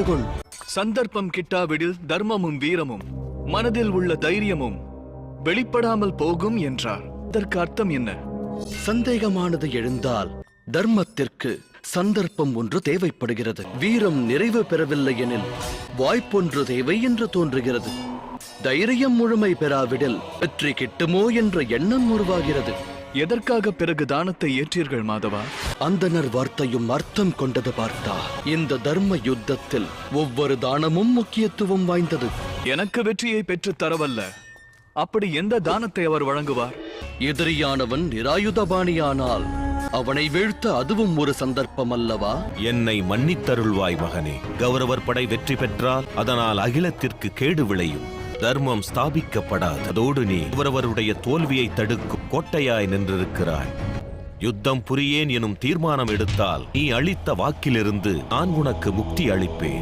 தெரிந்து கொள் சந்தர்ப்பம் கிட்டாவிடில் தர்மமும் வீரமும் மனதில் உள்ள தைரியமும் வெளிப்படாமல் போகும் என்றார். இதற்கு அர்த்தம் என்ன? சந்தேகமானது எழுந்தால் தர்மத்திற்கு சந்தர்ப்பம் ஒன்று தேவைப்படுகிறது. வீரம் நிறைவு பெறவில்லை எனில் வாய்ப்பொன்று தேவை என்று தோன்றுகிறது. தைரியம் முழுமை பெறாவிடில் வெற்றி கிட்டுமோ என்ற எண்ணம் உருவாகிறது. எதற்காக பிறகு தானத்தை ஏற்றீர்கள் மாதவா? அந்தனர் வார்த்தையும் அர்த்தம் கொண்டது பார்த்தா இந்த தர்ம யுத்தத்தில் ஒவ்வொரு தானமும் முக்கியத்துவம் வாய்ந்தது. எனக்கு வெற்றியை பெற்றுத் தரவல்ல. அப்படி எந்த தானத்தை அவர் வழங்குவார்? எதிரியானவன் நிராயுதபாணியானால் அவனை வீழ்த்த அதுவும் ஒரு சந்தர்ப்பம் அல்லவா என்னை மன்னித்தருள்வாய் மகனே. கௌரவர் படை வெற்றி பெற்றால் அதனால் அகிலத்திற்கு கேடு விளையும். தர்மம் ஸ்தாபிக்கப்படாது. அதோடு நீ அவரவருடைய தோல்வியை தடுக்கும் கோட்டையாய் நின்றிருக்கிறாய். யுத்தம் புரியேன் எனும் தீர்மானம் எடுத்தால் நீ அளித்த வாக்கிலிருந்து நான் உனக்கு முக்தி அளிப்பேன்.